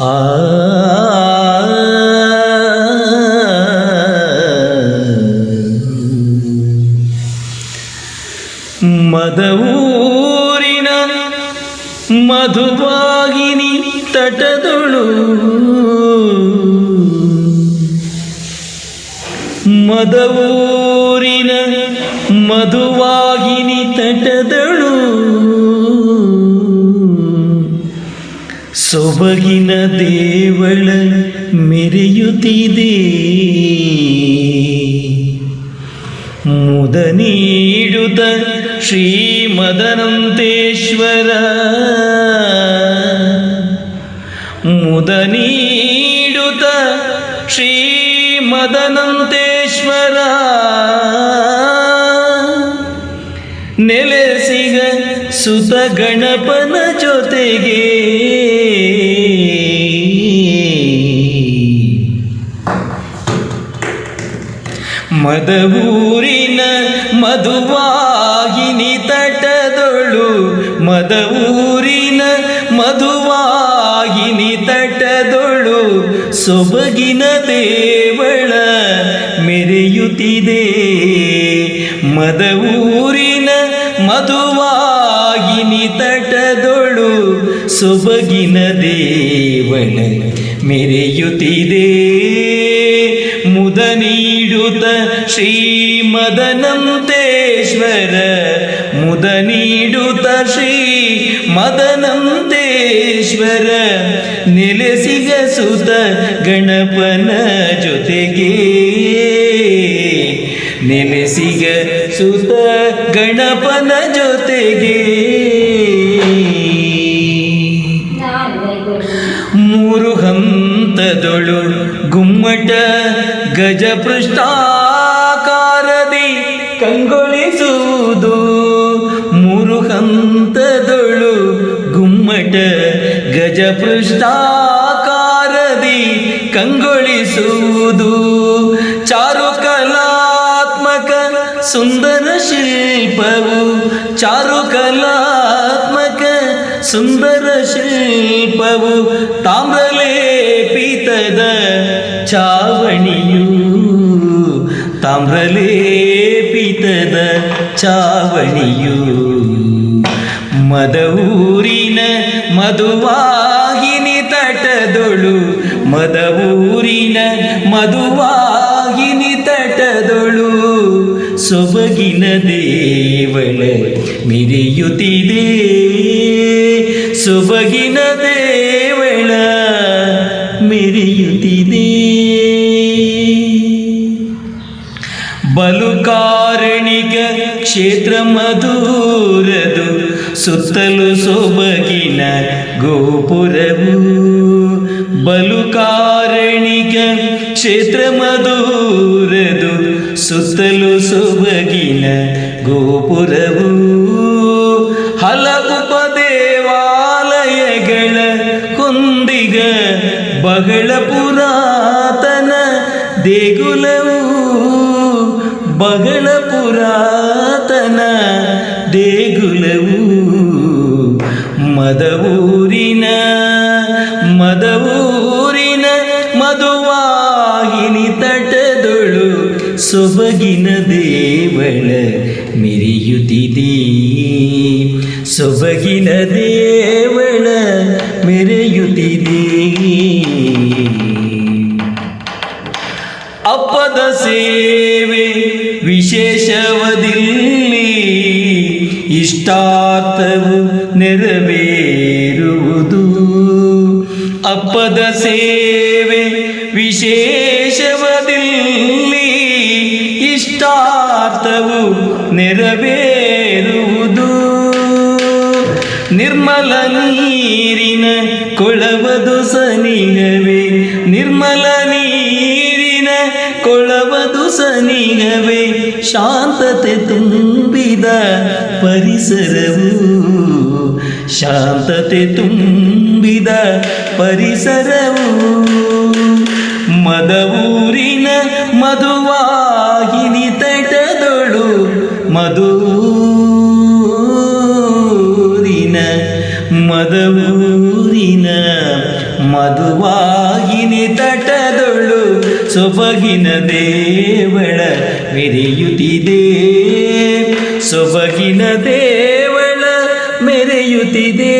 ಆ ಮದವೂರಿನ ಮಧುವಾಗಿನಿ ತಟದೊಳು. ಮದವೂರಿನ ಮಧುವಾಗಿನಿ ತಟದಳು. ಸೊಬಗಿನ ದೇವಳ ಮೆರೆಯುತ್ತಿದೆ. ಮುದ ನೀಡುತ್ತ ಶ್ರೀಮದನಂತೇಶ್ವರ ಮುದ ನೀಡುತ್ತ ಶ್ರೀಮದನಂತೇಶ್ವರ ನೆಲೆಸಿಗ ಸುತ ಗಣಪನ ಜೊತೆಗೆ ಮದವೂರಿನ ಮಧುವಾಗಿನಿ ತಟದೊಳು, ಮದವೂರಿನ ಮಧುವಾಗಿನಿ ತಟದೊಳು, ಸೊಬಗಿನ ದೇವಳ ಮೆರೆಯುತ್ತಿದೆ. ಮದವೂರಿನ ಮಧುವಾಗಿನಿ ತಟದೊಳು, ಸೊಬಗಿನ ದೇವಳ ಮೆರೆಯುತ್ತಿದೆ. ಶ್ರೀಮದನಂತೇಶ್ವರ ಮುದ ನೀಡುತ್ತ ಶ್ರೀ ಮದನಂತೇಶ್ವರ ನೆಲೆಸಿಗ ಸುತ ಗಣಪನ ಜೊತೆಗೆ. ನೆಲೆಸಿಗ ಸುತ ಗಣಪನ ಜೊತೆಗೆ. ಮೂರು ಹಂತದೊಳು ಗುಮ್ಮಟ ಗಜಪೃಷ್ಠಾಕಾರದಿ ಕಂಗೊಳಿಸುವುದು ಮೂರು ಹಂತದೊಳು ಗುಮ್ಮಟ ಗಜಪೃಷ್ಠಾಕಾರದಿ ಕಂಗೊಳಿಸುವುದು ಚಾರು ಕಲಾತ್ಮಕ ಸುಂದರ ಶಿಲ್ಪವು ಚಾರು ಕಲಾತ್ಮಕ ಸುಂದರ ಶಿಲ್ಪವು ತಾಮ್ರಲೇಪಿತದ ಚಾವಣಿಯು ತಾಮ್ರಲೇಪಿತದ ಚಾವಣಿಯು ಮದವೂರಿನ ಮಧುವಾಗಿನಿ ತಟದೊಳು ಮದವೂರಿನ ಮಧುವಾಗಿನಿ ತಟದೊಳು ಸೊಬಗಿನ ದೇವಳ ಮಿರಿಯುತ್ತಿದೆ. ಸೊಬಗಿನ ದೇವಳ ಮಿರಿಯುತ್ತಿದೆ. ಬಲು ಕಾರಣಿಕ ಕ್ಷೇತ್ರ ಮಧುರದು, ಸುತ್ತಲು ಸೊಬಗಿನ ಗೋಪುರವು. ಬಲು ಕಾರಣಿಕ ಕ್ಷೇತ್ರ ಮಧುರದು, ಸುತ್ತಲು ಸೊಬಗಿನ ಗೋಪುರವು. ಹಲವು ದೇವಾಲಯಗಳ ಕುಂದಿಗ ಬಹಳ ಪುರಾತನ ದೇಗುಲವು. ಬಹಳ ಪುರಾತನ ದೇಗುಲವು, ಮದವೂರಿನ ಮದವೂರಿನ ಮಧುವಾಹಿನಿ ತಟದೊಳು ಸೊಬಗಿನ ದೇವಳ ಮೆರೆಯುತ್ತಿದೆ. ಸೊಬಗಿನ ದೇವಳ ಮೆರೆಯುತ್ತಿದೆ. ಅಪ್ಪದ ಸೇವೆ ವಿಶೇಷವದಿಲ್ಲಿ ಇಷ್ಟಾರ್ಥವು ನೆರವೇರುವುದು. ಅಪ್ಪದ ಸೇವೆ ವಿಶೇಷವದಿಲ್ಲಿ ಇಷ್ಟಾರ್ಥವು ನೆರವೇರುವುದು. ನಿರ್ಮಲ ನೀರಿನ ಕೊಳವದು ಸನಿಗವೇ ನಿರ್ಮಲ ಕೊಳವದು ಸನಿಗವೇ ಶಾಂತತೆ ತುಂಬಿದ ಪರಿಸರವು. ಶಾಂತತೆ ತುಂಬಿದ ಪರಿಸರವು. ಮದವೂರಿನ ಮಧುವಾಗಿನಿ ತಟದೊಳು ಮಧುರಿನ ಮದವೂರಿನ ಮಧುವಾಗಿನಿ ತಟದೊಳು ಸೊಬಗಿನ ದೇವಳ ಮೆರೆಯುತ್ತಿದೆ. ಸೊಬಗಿನ ದೇವಳ ಮೆರೆಯುತ್ತಿದೆ.